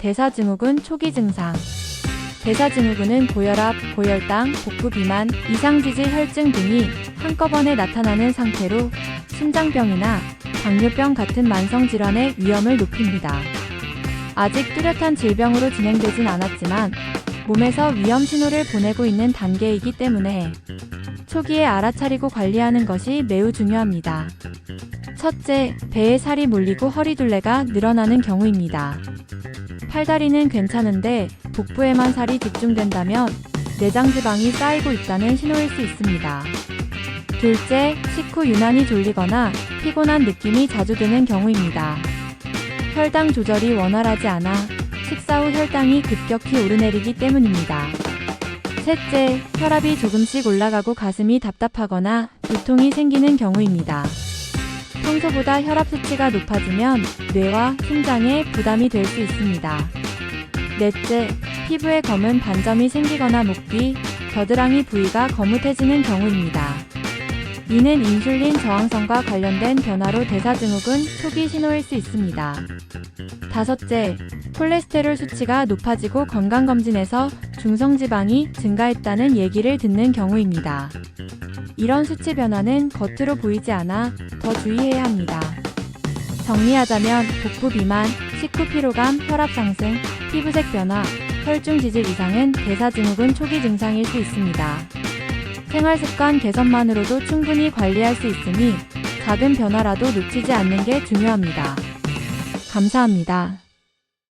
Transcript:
대사증후군 초기 증상. 대사증후군은 고혈압, 고혈당, 복부 비만, 이상지질 혈증 등이 한꺼번에 나타나는 상태로 심장병이나 당뇨병 같은 만성 질환의 위험을 높입니다. 아직 뚜렷한 질병으로 진행되진 않았지만 몸에서 위험 신호를 보내고 있는 단계이기 때문에 초기에 알아차리고 관리하는 것이 매우 중요합니다. 첫째, 배에 살이 몰리고 허리둘레가 늘어나는 경우입니다. 팔다리는 괜찮은데 복부에만 살이 집중된다면 내장 지방이 쌓이고 있다는 신호일 수 있습니다. 둘째, 식후 유난히 졸리거나 피곤한 느낌이 자주 드는 경우입니다. 혈당 조절이 원활하지 않아 식사 후 혈당이 급격히 오르내리기 때문입니다. 셋째, 혈압이 조금씩 올라가고 가슴이 답답하거나 두통이 생기는 경우입니다. 평소보다 혈압 수치가 높아지면 뇌와 심장에 부담이 될 수 있습니다. 넷째, 피부에 검은 반점이 생기거나 목 뒤, 겨드랑이 부위가 거뭇해지는 경우입니다. 이는 인슐린 저항성과 관련된 변화로 대사증후군 초기 신호일 수 있습니다. 다섯째, 콜레스테롤 수치가 높아지고 건강검진에서 중성지방이 증가했다는 얘기를 듣는 경우입니다. 이런 수치 변화는 겉으로 보이지 않아 더 주의해야 합니다. 정리하자면 복부 비만, 식후 피로감, 혈압 상승, 피부색 변화, 혈중 지질 이상은 대사증후군 초기 증상일 수 있습니다. 생활 습관 개선만으로도 충분히 관리할 수 있으니 작은 변화라도 놓치지 않는 게 중요합니다. 감사합니다.